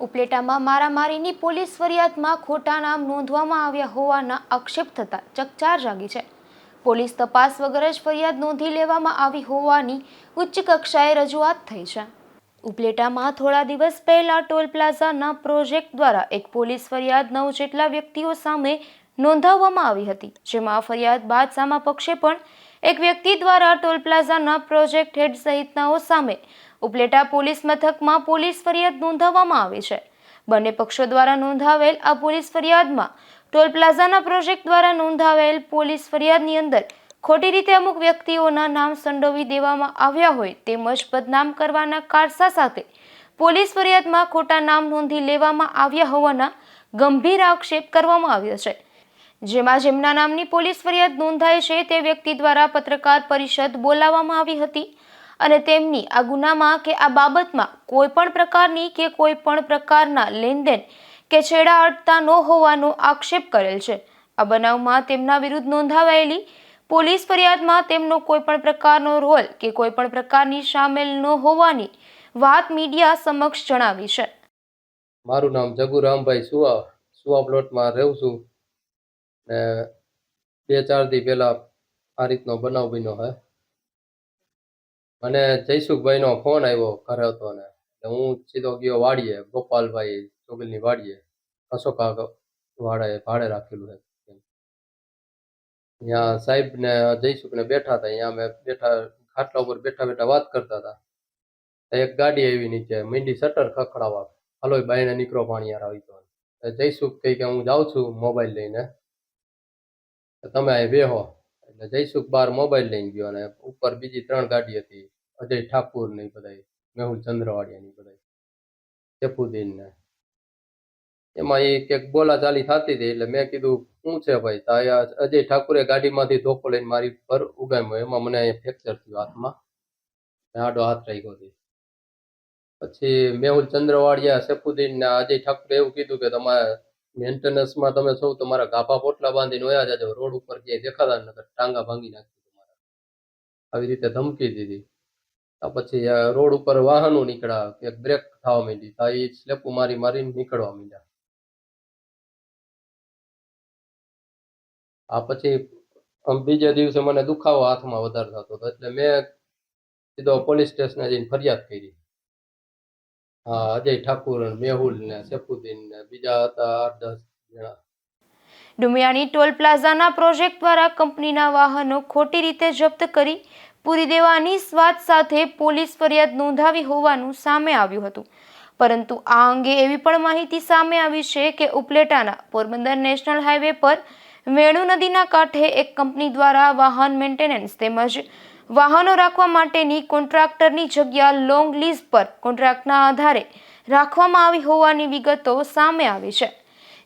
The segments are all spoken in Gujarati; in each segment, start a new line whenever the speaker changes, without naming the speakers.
ઉપલેટામાં મારામારીની પોલીસ ફરિયાદમાં ખોટા નામ નોંધવામાં આવ્યા હોવાના આક્ષેપ થતાં ચકચાર જાગી છે. પોલીસ તપાસ વગર જ ફરિયાદ નોંધી લેવામાં આવી હોવાની ઉચ્ચ કક્ષાએ રજૂઆત થઈ છે. ઉપલેટામાં થોડા દિવસ પહેલા ટોલ પ્લાઝાના પ્રોજેક્ટ દ્વારા એક પોલીસ ફરિયાદ નવ જેટલા વ્યક્તિઓ સામે નોંધાવવામાં આવી હતી. જેમાં ફરિયાદ બાદ સામા પક્ષે પણ એક વ્યક્તિ દ્વારા ટોલ પ્લાઝાના પ્રોજેક્ટ હેડ સહિતનાઓ સામે ઉપલેટા પોલીસ મથકમાં પોલીસ ફરિયાદ નોંધાવવામાં આવી છે. બંને પક્ષો દ્વારા નોંધાવેલ આ પોલીસ ફરિયાદમાં ટોલ પ્લાઝાના પ્રોજેક્ટ દ્વારા નોંધાવેલ પોલીસ ફરિયાદની અંદર ખોટી રીતે અમુક વ્યક્તિઓના નામ સંડોવી દેવામાં આવ્યા હોય તેમજ બદનામ કરવાના કારસા સાથે પોલીસ ફરિયાદમાં ખોટા નામ નોંધી લેવામાં આવ્યા હોવાના ગંભીર આક્ષેપ કરવામાં આવ્યો છે. જેમાં જેમના નામની પોલીસ ફરિયાદ નોંધાઈ છે તે વ્યક્તિ દ્વારા પત્રકાર પરિષદ બોલાવવામાં આવી હતી. અને તેમની આ ગુનામાં કે આ બાબતમાં કોઈ પણ પ્રકારની કે કોઈ પણ પ્રકારના લેનદેન કે છેડા અડતા ન હોવાનો આક્ષેપ કરેલ છે. આ બનાવમાં તેમના વિરુદ્ધ નોંધાવાયેલી પોલીસ ફરિયાદમાં તેમનો કોઈ પણ પ્રકારનો રોલ કે કોઈ પણ પ્રકારની સામેલ ન હોવાની વાત મીડિયા સમક્ષ જણાવી છે.
મારું નામ જગુરામભાઈ સુવા સુવા પ્લોટમાં રહું છું. ને બે ચાર દી પહેલા આ રીતનો બનાવ બન્યો હે મને જયસુખભાઈનો ફોન આવ્યો ઘરે હતો ને હું સીધો ગયો વાડીએ, ગોપાલભાઈ ચોગલની વાડીએ અશોકા વાડાએ ભાડે રાખેલું છે ત્યાં સાહેબ ને જયસુખ ને બેઠા હતા, અહીંયા અમે બેઠા, ખાટલા ઉપર બેઠા બેઠા વાત કરતા હતા. એક ગાડી આવી નીચે, મીંડી શટર ખખડાવા હલો બાઈને નીકળો પાણી યાર આવી તો. જયસુખ કહી કે હું જાઉં છું મોબાઈલ લઈને. તમે અહીં બેહો. એટલે જયસુખ બાર મોબાઈલ લઈને ગયો અને ઉપર બીજી ત્રણ ગાડી હતી, અજય ઠાકુર ને બધા મેહુલ ચંદ્રવાડિયા ની બધાય શેફુદ્દીન ને એમાં એ બોલા ચાલી થતી હતી એટલે મેં કીધું, શું છે ભાઈ? તો અજય ઠાકુરે ગાડીમાંથી ધોકો લઈને મારી પર ઉગામ્યો. એમાં મને ફ્રેક્ચર થયું હાથમાં. આડો હાથ રાખ્યો હતી. પછી મેહુલ ચંદ્રવાડિયા સેફુદ્દીન ને અજય ઠાકુરે એવું કીધું કે તમારે મેન્ટેનન્સમાં તમે સૌ તમારા ગાભા પોટલા બાંધીને ઓયા જાજો, રોડ ઉપર ક્યાંય દેખાતા નતર ટાંગા ભાંગી નાખી તમારા. આવી રીતે ધમકી દીધી. આ પછી રોડ ઉપર વાહનો નીકળ્યા કે બ્રેક થવા માંડી, તો એ સ્લેપુ મારી મારીને નીકળવા માંડ્યા. આ પછી બીજે દિવસે મને દુખાવો હાથમાં વધારે થતો હતો, એટલે મેં સીધો પોલીસ સ્ટેશને જઈને ફરિયાદ કરી. અજય ઠાકુર મેહુલ ને સેફુદ્દીન ને બીજા હતા આઠ દસ જણા.
ડુમિયાની ટોલ પ્લાઝાના પ્રોજેક્ટ દ્વારા કંપનીના વાહનો ખોટી રીતે જપ્ત કરી પૂરી દેવાની સ્વાદ સાથે પોલીસ ફરિયાદ નોંધાવી હોવાનું સામે આવ્યું હતું. પરંતુ આ અંગે એવી પણ માહિતી સામે આવી છે કે ઉપલેટાના પોરબંદર નેશનલ હાઈવે પર વેણુ નદીના કાંઠે એક કંપની દ્વારા વાહન મેન્ટેનન્સ તેમજ વાહનો રાખવા માટેની કોન્ટ્રાક્ટરની જગ્યા લોંગ લીઝ પર કોન્ટ્રાક્ટના આધારે રાખવામાં આવી હોવાની વિગતો સામે આવી છે.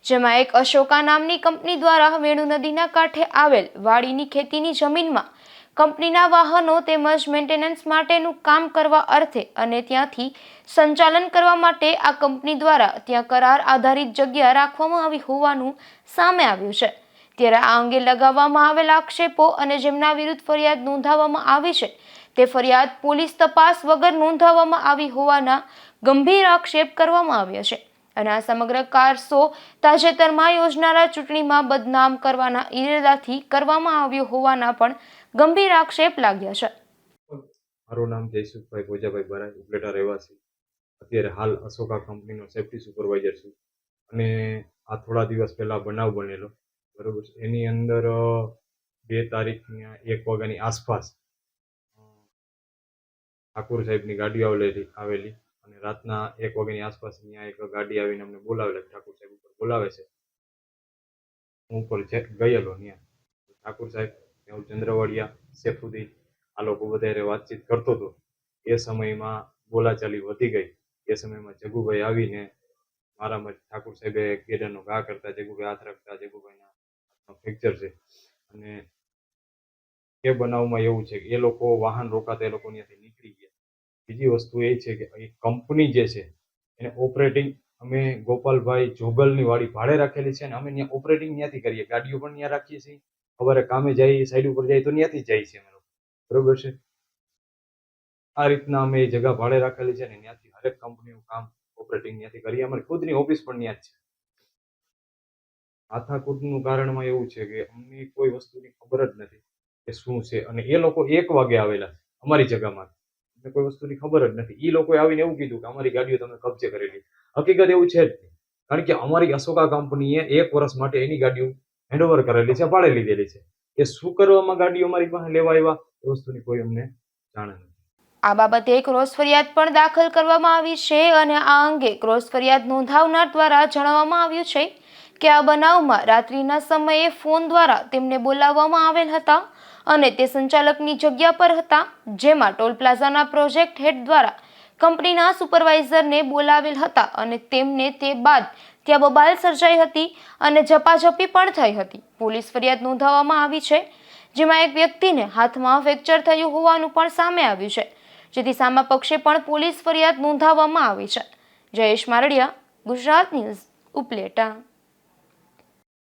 જેમાં એક અશોકા નામની કંપની દ્વારા વેણુ નદીના કાંઠે આવેલ વાડીની ખેતીની જમીનમાં કંપનીના વાહનો તેમજ મેન્ટેનન્સ માટેનું કામ કરવા અર્થે અને ત્યાંથી સંચાલન કરવા માટે આ કંપની દ્વારા ત્યાં કરાર આધારિત જગ્યા રાખવામાં આવી હોવાનું સામે આવ્યું છે. ત્યારે આ અંગે લગાવવામાં આવેલા આક્ષેપો અને જેમના વિરુદ્ધ ફરિયાદ નોંધાવવામાં આવી છે, તે ફરિયાદ પોલીસ તપાસ વગર નોંધાવવામાં આવી હોવાના ગંભીર આક્ષેપ કરવામાં આવ્યા છે. અને આ સમગ્ર કારસો તાજેતરમાં યોજનારા ચૂંટણીમાં બદનામ કરવાના ઈરાદાથી કરવામાં આવ્યો હોવાના પણ ગંભીર આક્ષેપ લાગ્યા છે.
મારું નામ જયસુખભાઈ ભોજાભાઈ બરાજ, ઉપલેટા રહેવાસી. અત્યારે હાલ અશોકા કંપનીનો સેફ્ટી સુપરવાઇઝર છું. અને આ થોડા દિવસ પહેલા બનાવ બનેલો. બરોબર એની અંદર બે તારીખના એક વાગ્યાની આસપાસ ઠાકુર સાહેબની ગાડી આવેલી આવેલી અને રાતના એક વાગ્યાની આસપાસ ત્યાં એક ગાડી આવીને અમને બોલાવેલા ઠાકુર સાહેબ ઉપર બોલાવે છે. હું ઉપર ગયેલો ત્યાં. ઠાકુર સાહેબ, હું ચંદ્રવાડિયા સેફુદ્દીન આ લોકો વધારે વાતચીત કરતો હતો. એ સમયમાં બોલાચાલી વધી ગઈ. એ સમયમાં જગુભાઈ આવીને મારામાં ઠાકુર સાહેબે ગેડાનો ઘા કરતા, જગુભાઈ હાથ રાખતા, જગુભાઈના હાથમાં ફ્રેક્ચર છે. અને એ બનાવમાં એવું છે કે એ લોકો વાહન રોકાતા એ લોકો ત્યાંથી નીકળી ગયા. બીજી વસ્તુ એ છે કે એ કંપની જે છે, એને ઓપરેટિંગ અમે ગોપાલભાઈ જોગલની વાડી ભાડે રાખેલી છે અને અમે ત્યાં ઓપરેટિંગ ત્યાંથી કરીએ. ગાડીઓ પણ ત્યાં રાખીએ છીએ. સવારે કામે જઈએ સાઈડ ઉપર જાય તો ત્યાંથી જાય છે અમે લોકો. બરોબર છે? આ રીતના અમે એ જગા ભાડે રાખેલી છે ને ત્યાંથી હરેક કંપનીનું કામ ઓપરેટિંગ ત્યાંથી કરીએ. અમારી ખુદની ઓફિસ પણ ત્યાં જ છે. માથાકૂટનું કારણમાં એવું છે કે અમને કોઈ વસ્તુની ખબર જ નથી કે શું છે. અને એ લોકો એક વાગે આવેલા અમારી જગામાં. અમને કોઈ વસ્તુની ખબર જ નથી. એ લોકોએ આવીને એવું કીધું કે અમારી ગાડીઓ તમે કબજે કરેલી હકીકત એવું છે જ નહીં. કારણ કે અમારી અશોકા કંપનીએ એક વર્ષ માટે એની ગાડીઓ હેન્ડઓવર કરેલી છે, ભાડે લીધેલી છે. એ શું કરવામાં ગાડીઓ અમારી પાસે લેવા આવ્યા, એ વસ્તુની કોઈ અમને જાણ નથી.
આ બાબતે ક્રોસ ફરિયાદ પણ દાખલ કરવામાં આવી છે અને આ અંગે ક્રોસ ફરિયાદ નોંધાવનાર દ્વારા જણાવવામાં આવ્યું છે કે આ બનાવમાં રાત્રિના સમયે ફોન દ્વારા તેમને બોલાવવામાં આવેલ હતા અને તે સંચાલકની જગ્યા પર હતા, જેમાં ટોલ પ્લાઝાના પ્રોજેક્ટ હેડ દ્વારા કંપનીના સુપરવાઇઝરને બોલાવેલ હતા અને તેમને તે બાદ ત્યાં બબાલ સર્જાઈ હતી અને ઝપાઝપી પણ થઈ હતી. પોલીસ ફરિયાદ નોંધાવવામાં આવી છે, જેમાં એક વ્યક્તિને હાથમાં ફ્રેક્ચર થયું હોવાનું પણ સામે આવ્યું છે, જેથી સામા પક્ષે પણ પોલીસ ફરિયાદ નોંધાવવામાં આવી છે. જયેશ મારડિયા, ગુજરાત ન્યૂઝ, ઉપલેટા.